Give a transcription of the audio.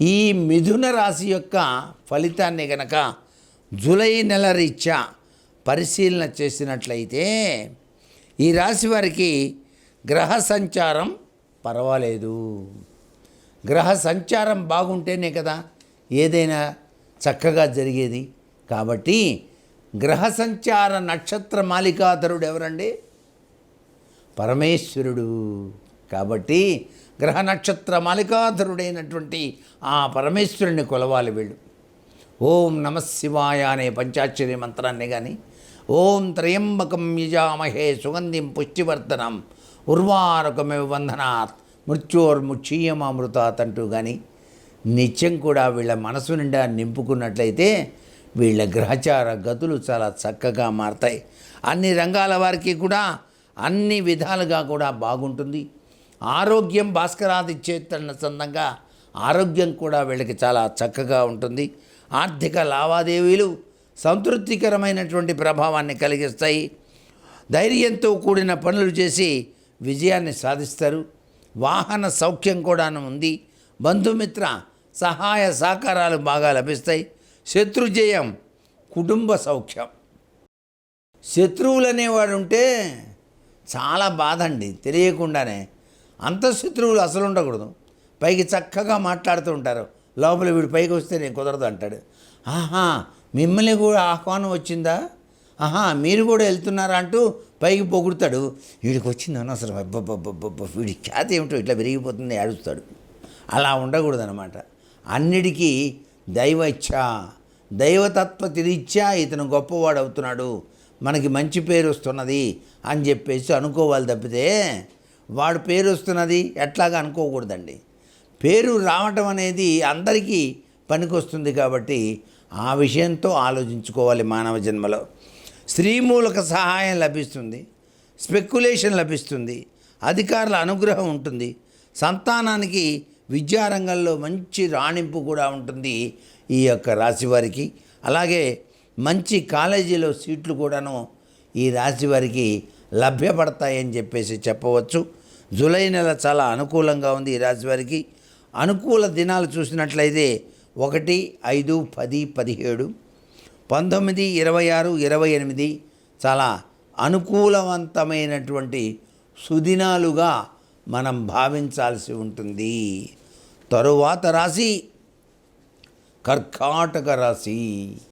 ఈ మిథున రాశి యొక్క ఫలితాన్ని గనక జూలై నెల రీత్యా పరిశీలన చేసినట్లయితే ఈ రాశి వారికి గ్రహ సంచారం పర్వాలేదు. గ్రహ సంచారం బాగుంటేనే కదా ఏదైనా చక్కగా జరిగేది. కాబట్టి గ్రహ సంచార నక్షత్ర మాలికాధరుడు ఎవరండి? పరమేశ్వరుడు. కాబట్టి గ్రహ నక్షత్ర మాలికాధరుడైనటువంటి ఆ పరమేశ్వరుని కొలవాలి వీళ్ళు. ఓం నమ శివాయ అనే పంచాక్షరి మంత్రాన్ని కానీ ఓం త్రయంబకం యజామహే సుగంధిం పుష్టివర్ధనం ఉర్వారకమే వంధనాత్ మృత్యోర్ముక్షీయమామృతాత్ అంటూ కానీ నిత్యం కూడా వీళ్ళ మనసు నిండా నింపుకున్నట్లయితే వీళ్ళ గ్రహచార గతులు చాలా చక్కగా మారతాయి. అన్ని రంగాల వారికి కూడా అన్ని విధాలుగా కూడా బాగుంటుంది. ఆరోగ్యం భాస్కరాది చేతన సందంగా ఆరోగ్యం కూడా వీళ్ళకి చాలా చక్కగా ఉంటుంది. ఆర్థిక లావాదేవీలు సంతృప్తికరమైనటువంటి ప్రభావాన్ని కలిగిస్తాయి. ధైర్యంతో కూడిన పనులు చేసి విజయాన్ని సాధిస్తారు. వాహన సౌఖ్యం కూడాను ఉంది. బంధుమిత్ర సహాయ సహకారాలు బాగా లభిస్తాయి. శత్రుజయం కుటుంబ సౌఖ్యం. శత్రువులు అనేవాడు ఉంటే చాలా బాధ అండి తెలియకుండానే అంత శత్రువులు అసలు ఉండకూడదు. పైకి చక్కగా మాట్లాడుతూ ఉంటారు. లోపల వీడు పైకి వస్తే నేను కుదరదు అంటాడు. ఆహా మిమ్మల్ని కూడా ఆహ్వానం వచ్చిందా? ఆహా మీరు కూడా వెళ్తున్నారా అంటూ పైకి పొగుడతాడు. వీడికి వచ్చింది అనవసరం. అబ్బబ్బబ్బబ్బ వీడి ఖ్యాతి ఏమిటో ఇట్లా పెరిగిపోతుంది ఏడుస్తాడు. అలా ఉండకూడదు అనమాట అన్నిటికీ దైవచ్ఛ దైవతత్వ తిరిచ్చా ఇతను గొప్పవాడు అవుతున్నాడు మనకి మంచి పేరు వస్తున్నది అని చెప్పేసి అనుకోవాలి తప్పితే వాడు పేరు వస్తున్నది ఎట్లాగా అనుకోకూడదండి. పేరు రావటం అనేది అందరికీ పనికొస్తుంది కాబట్టి ఆ విషయంతో ఆలోచించుకోవాలి మానవ జన్మలో. స్త్రీ మూలక సహాయం లభిస్తుంది స్పెక్యులేషన్ లభిస్తుంది అధికారుల అనుగ్రహం ఉంటుంది సంతానానికి విద్యారంగంలో మంచి రాణింపు కూడా ఉంటుంది ఈ యొక్క రాశి వారికి అలాగే మంచి కాలేజీలో సీట్లు కూడాను ఈ రాశి వారికి లభ్యపడతాయని చెప్పేసి చెప్పవచ్చు. జూలై నెల చాలా అనుకూలంగా ఉంది ఈ రాశి వారికి. అనుకూల దినాలు చూసినట్లయితే ఒకటి ఐదు పది పదిహేడు పంతొమ్మిది ఇరవై ఆరు ఇరవై ఎనిమిది చాలా అనుకూలవంతమైనటువంటి సుదినాలుగా మనం భావించాల్సి ఉంటుంది. తరువాత రాశి కర్కాటక రాశి.